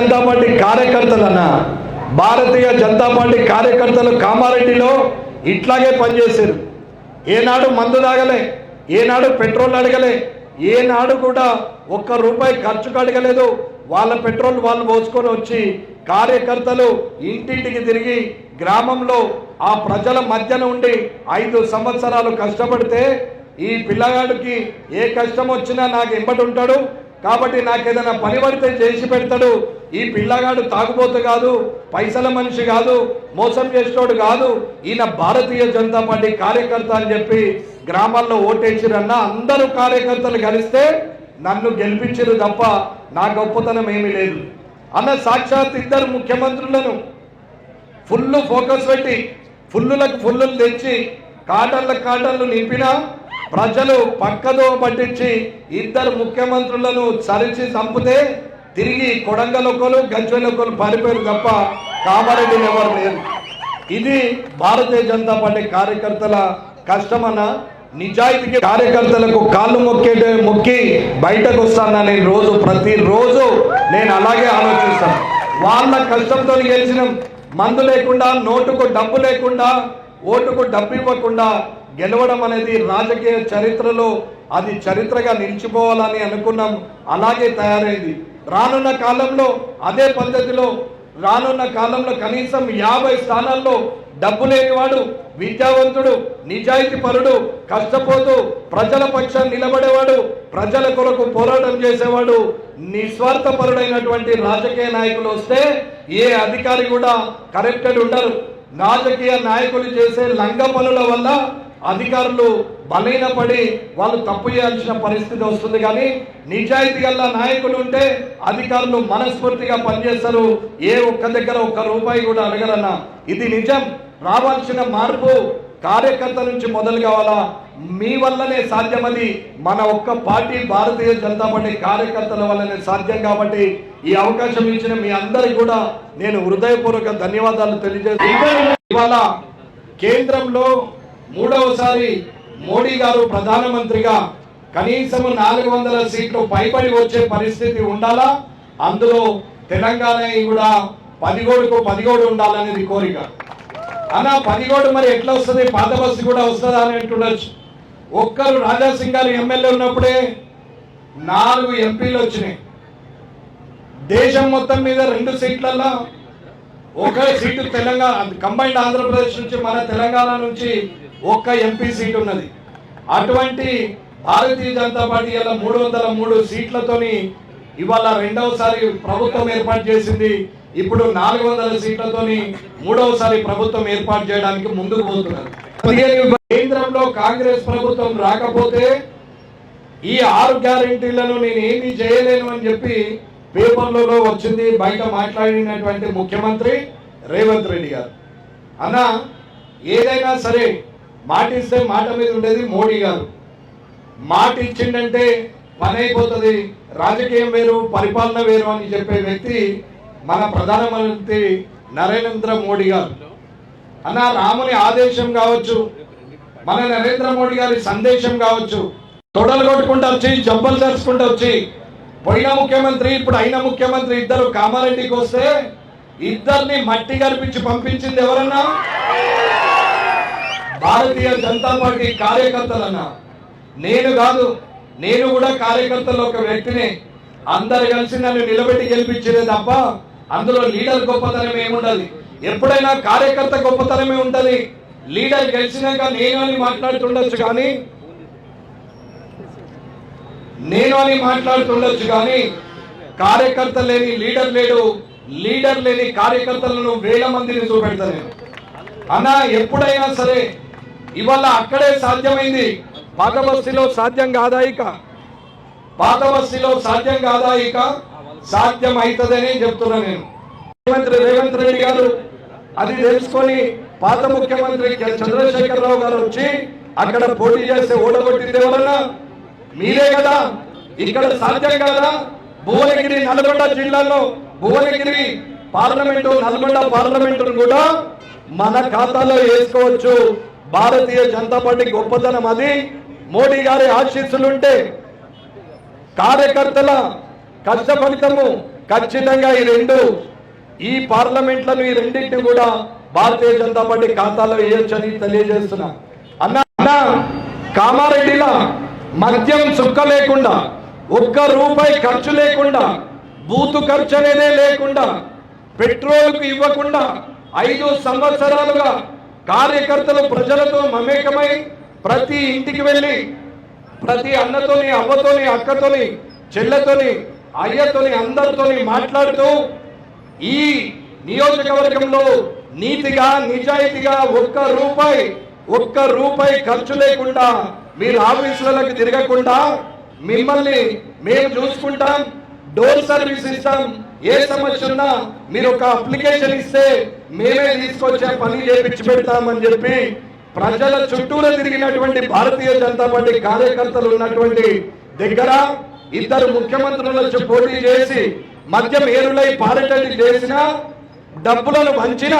Janata party కార్యకర్తలన్న Bharatiya Janata party కార్యకర్తలు కామారెడ్డిలో ఇట్లాగే పనిచేశారు. ఏనాడు మందు తాగలే ఏనాడు పెట్రోల్ అడగలే ఏనాడు కూడా ఒక్క రూపాయి ఖర్చుకు అడగలేదు. వాళ్ళ పెట్రోల్ వాళ్ళు పోసుకొని వచ్చి కార్యకర్తలు ఇంటింటికి తిరిగి గ్రామంలో ఆ ప్రజల మధ్యన ఉండి ఐదు సంవత్సరాలు కష్టపడితే ఈ పిల్లగాడికి ఏ కష్టం వచ్చినా నాకు ఎంబటి ఉంటాడు. కాబట్టి నాకు ఏదైనా పని పడితే చేసి పెడతాడు. ఈ పిల్లగాడు తాగుబోతు కాదు పైసల మనిషి కాదు మోసం చేసేటోడు కాదు. ఈయన భారతీయ జనతా పార్టీ కార్యకర్త అని చెప్పి గ్రామాల్లో ఓటేసిరన్న అందరూ కార్యకర్తలు కలిస్తే నన్ను గెలిపించరు తప్ప నా గొప్పతనం ఏమీ లేదు. అన్న సాక్షాత్ ఇద్దరు ముఖ్యమంత్రులను ఫుల్ ఫోకస్ పెట్టి ఫుల్లులకు ఫుల్లు తెచ్చి కాటన్లకు కాటన్లు నింపినా ప్రజలు పక్కదో పట్టించి ఇద్దరు ముఖ్యమంత్రులను చరిచి చంపితే తిరిగి కొడంగలొక్కలు గంచెలొక్కలు పారిపోయారు తప్ప కామారెడ్డి ఎవరు లేరు. ఇది భారతీయ జనతా పార్టీ కార్యకర్తల కష్టమన్న నిజాయితీకి కార్యకర్తలకు కాళ్ళు మొక్కే మొక్కి బయటకు వస్తానని రోజు ప్రతిరోజు నేను అలాగే ఆలోచిస్తాను. వాళ్ళ కష్టంతో గెలిచిన. మందు లేకుండా నోటుకు డబ్బు లేకుండా ఓటుకు డబ్బు ఇవ్వకుండా గెలవడం అనేది రాజకీయ చరిత్రలో అది చరిత్రగా నిలిచిపోవాలని అనుకున్నాం. అలాగే తయారైంది. రానున్న కాలంలో అదే పద్ధతిలో రానున్న కాలంలో కనీసం యాభై స్థానాల్లో డబ్బు లేనివాడు విద్యావంతుడు నిజాయితీ పరుడు కష్టపోతూ ప్రజల పక్షం నిలబడేవాడు ప్రజల కొరకు పోరాటం చేసేవాడు నిస్వార్థపరుడైనటువంటి రాజకీయ నాయకులు వస్తే ఏ అధికారి కూడా కరెక్టెడ్ ఉండరు. రాజకీయ నాయకులు చేసే లంగ పనుల వల్ల అధికారులు బలైన పడి వాళ్ళు తప్పు చేయాల్సిన పరిస్థితి వస్తుంది కానీ నిజాయితీ గల నాయకులు ఉంటే అధికారులు మనస్ఫూర్తిగా పనిచేస్తారు. ఏ ఒక్క దగ్గర ఒక్క రూపాయి కూడా అడగరన్న. ఇది నిజం. రావాల్సిన మార్పు కార్యకర్త నుంచి మొదలు కావాలా? మీ వల్లనే సాధ్యమని మన ఒక్క పార్టీ భారతీయ జనతా పార్టీ కార్యకర్తల వల్లనే సాధ్యం కాబట్టి ఈ అవకాశం ఇచ్చిన మీ అందరికి కూడా నేను హృదయపూర్వక ధన్యవాదాలు తెలియజేస్తాను ఇవాళ కేంద్రంలో మూడవసారి మోడీ గారు ప్రధానమంత్రిగా కనీసం నాలుగు వందల సీట్లు పైపడి వచ్చే పరిస్థితి ఉండాలా? అందులో తెలంగాణ కూడా పదిగోడుకు పదిగోడు ఉండాలనేది కోరిక. అన్న పదిగోడు మరి ఎట్లా వస్తుంది? పాత బస్సు కూడా వస్తుందా అని అంటుండొచ్చు. ఒక్కరు రాజాసింగ్ గారు ఎమ్మెల్యే ఉన్నప్పుడే నాలుగు ఎంపీలు వచ్చినాయి. దేశం మొత్తం మీద రెండు సీట్లలో ఒక సీటు తెలంగాణ కంబైన్డ్ ఆంధ్రప్రదేశ్ నుంచి మన తెలంగాణ నుంచి ఒక్క ఎంపీ సీట్ ఉన్నది. అటువంటి భారతీయ జనతా పార్టీ ఇలా మూడు వందల మూడు సీట్లతోని ఇవాళ రెండవసారి ప్రభుత్వం ఏర్పాటు చేసింది. ఇప్పుడు నాలుగు వందల సీట్లతోని మూడవసారి ప్రభుత్వం ఏర్పాటు చేయడానికి ముందుకు పోతున్నారు. కేంద్రంలో కాంగ్రెస్ ప్రభుత్వం రాకపోతే ఈ ఆరు గ్యారెంటీలను నేను ఏమీ చేయలేను అని చెప్పి పేపర్లలో వచ్చింది బయట మాట్లాడినటువంటి ముఖ్యమంత్రి రేవంత్ రెడ్డి గారు. అన్న ఏదైనా సరే మాట ఇస్తే మాట మీద ఉండేది మోడీ గారు. మాట ఇచ్చిండంటే పని అయిపోతుంది రాజకీయం వేరు పరిపాలన వేరు అని చెప్పే వ్యక్తి మన ప్రధానమంత్రి నరేంద్ర మోడీ గారు. అన్న రాముని ఆదేశం కావచ్చు మన నరేంద్ర మోడీ గారి సందేశం కావచ్చు తొడలు కొట్టుకుంటూ వచ్చి జబ్బలు తెరుచుకుంటూ వచ్చి పోయిన ముఖ్యమంత్రి ఇప్పుడు అయిన ముఖ్యమంత్రి ఇద్దరు కామారెడ్డికి వస్తే ఇద్దరిని మట్టి కనిపించి పంపించింది ఎవరన్నా? భారతీయ జనతా పార్టీ కార్యకర్తలన్నా. నేను కాదు నేను కూడా కార్యకర్తల్లో ఒక వ్యక్తిని. అందరు కలిసి నన్ను నిలబెట్టి గెలిపించేదే తప్ప అందులో లీడర్ గొప్పతనం ఏముండదు. ఎప్పుడైనా కార్యకర్త గొప్పతనమే ఉంటది. లీడర్ గెలిచినాక నేను అని మాట్లాడుతుండొచ్చు కానీ నేను అని మాట్లాడుతుండొచ్చు కానీ కార్యకర్త లేని లీడర్ లేడు. లీడర్ లేని కార్యకర్తలను వేల మందిని చూపెడతా నేను. అన్న ఎప్పుడైనా సరే ఇవాళ అక్కడే సాధ్యమైంది. పాత బస్తీలో సాధ్యం కాదా ఇక? పాత బస్తీలో సాధ్యం కాదా ఇక? సాధ్యం అవుతుందని చెప్తున్నా నేను. ముఖ్యమంత్రి రేవంత్ రెడ్డి గారు అది తెలుసుకొని పాత ముఖ్యమంత్రి చంద్రశేఖరరావు గారు వచ్చి అక్కడ పోటీ చేస్తే ఓడగొట్టింది ఎవరన్నా? మీరే కదా? ఇక్కడ సాధ్యం కదా? భువనగిరి నల్గొండ జిల్లాలో భువనగిరి పార్లమెంటు నల్గొండ పార్లమెంటును కూడా మన ఖాతాలో వేసుకోవచ్చు. భారతీయ జనతా పార్టీ గొప్పతనం అది. మోడీ గారి ఆశీస్సులుంటే కార్యకర్తల కష్ట ఫలితము ఖచ్చితంగా ఈ రెండు ఈ పార్లమెంట్లను ఈ రెండింటిని కూడా భారతీయ జనతా పార్టీ ఖాతాలో వేయొచ్చని తెలియజేస్తున్నా. అన్న అన్న కామారెడ్డిలో మద్యం చుక్క లేకుండా ఒక్క రూపాయి ఖర్చు లేకుండా బూతు ఖర్చు అనేదే లేకుండా పెట్రోల్కు ఇవ్వకుండా ఐదు సంవత్సరాలుగా కార్యకర్తలు ప్రజలతో మమేకమై ప్రతి ఇంటికి వెళ్ళి ప్రతి అన్నతోని అవ్వతోని అక్కతోని చెల్లెతోని అయ్యతోని అందరితోని మాట్లాడుతూ ఈ నియోజకవర్గంలో నీతిగా నిజాయితీగా ఒక్క రూపాయి ఒక్క రూపాయి ఖర్చు లేకుండా మీరు ఆఫీసులలోకి తిరగకుండా మిమ్మల్ని మేము చూసుకుంటాం డోర్ సర్వీస్ ఇస్తాం. ఏ సమస్య ఉన్నా మీరు ఒక అప్లికేషన్ ఇస్తే మేమే తీసుకొచ్చే పని చేపించి పెడతామని చెప్పి ప్రజల చుట్టూరా తిరిగినటువంటి భారతీయ జనతా పార్టీ కార్యకర్తలు ఉన్నటువంటి దగ్గర ఇద్దరు ముఖ్యమంత్రులు వచ్చి పోటీ చేసి మద్యం ఏరులై పారేటట్టు చేసిన డబ్బులను వంచిన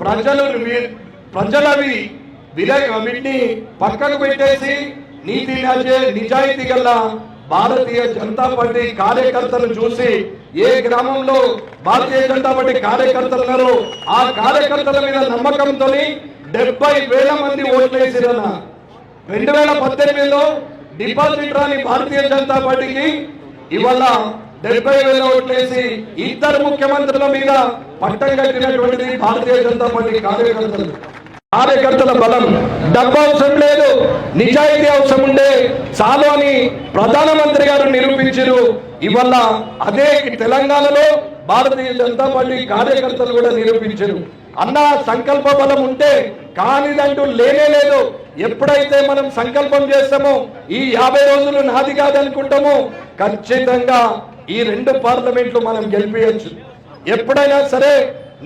ప్రజలు ప్రజలవి విలే వీటిని పక్కకు పెట్టేసి నీతి నిజాయితీ గల భారతీయ జనతా పార్టీ కార్యకర్తలు చూసి ఏ గ్రామంలో భారతీయ జనతా పార్టీ కార్యకర్తలు ఉన్నారో ఆ కార్యకర్తల మీద నమ్మకంతో డెబ్బై వేల మంది ఓట్లు వేసిరన్న రెండు వేల పద్దెనిమిదిలో డిపాజిట్ రాని భారతీయ జనతా పార్టీకి ఇవాళ డెబ్బై వేల ఓట్లేసి ఇద్దరు ముఖ్యమంత్రుల మీద పట్టం కట్టినటువంటిది భారతీయ జనతా పార్టీ కార్యకర్తలు. కార్యకర్తల బలం. డబ్బు అవసరం లేదు. నిజాయితీ అవసరం ఉండే చాలు అని ప్రధానమంత్రి గారు నిరూపించారు. ఇవల్ల అదే తెలంగాణలో భారతీయ జనతా పార్టీ కార్యకర్తలు కూడా నిరూపించారు. అన్న సంకల్ప బలం ఉంటే కానిదంటూ లేనే లేదు. ఎప్పుడైతే మనం సంకల్పం చేస్తామో ఈ యాభై రోజులు నాది కాదనుకుంటామో ఖచ్చితంగా ఈ రెండు పార్లమెంట్లు మనం గెలిపించచ్చు ఎప్పుడైనా సరే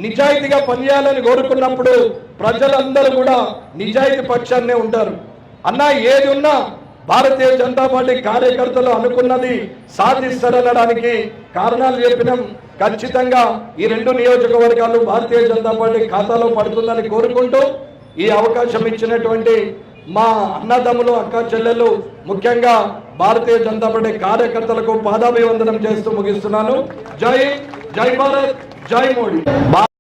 నిజాయితీగా పనిచేయాలని కోరుకున్నప్పుడు ప్రజలందరూ కూడా నిజాయితీ పక్షాన్నే ఉంటారు. అన్న ఏది ఉన్నా భారతీయ జనతా పార్టీ కార్యకర్తలు అనుకున్నది సాధిస్తారనడానికి కారణాలు చెప్పినాం. ఖచ్చితంగా ఈ రెండు నియోజకవర్గాలు భారతీయ జనతా పార్టీ ఖాతాలో పడుతుందని కోరుకుంటూ ఈ అవకాశం ఇచ్చినటువంటి మా అన్నదమ్ములు అక్క చెల్లెలు ముఖ్యంగా భారతీయ జనతా పార్టీ కార్యకర్తలకు పాదాభివందనం చేస్తూ ముగిస్తున్నాను. జై జై భారత్ జై మోడీ.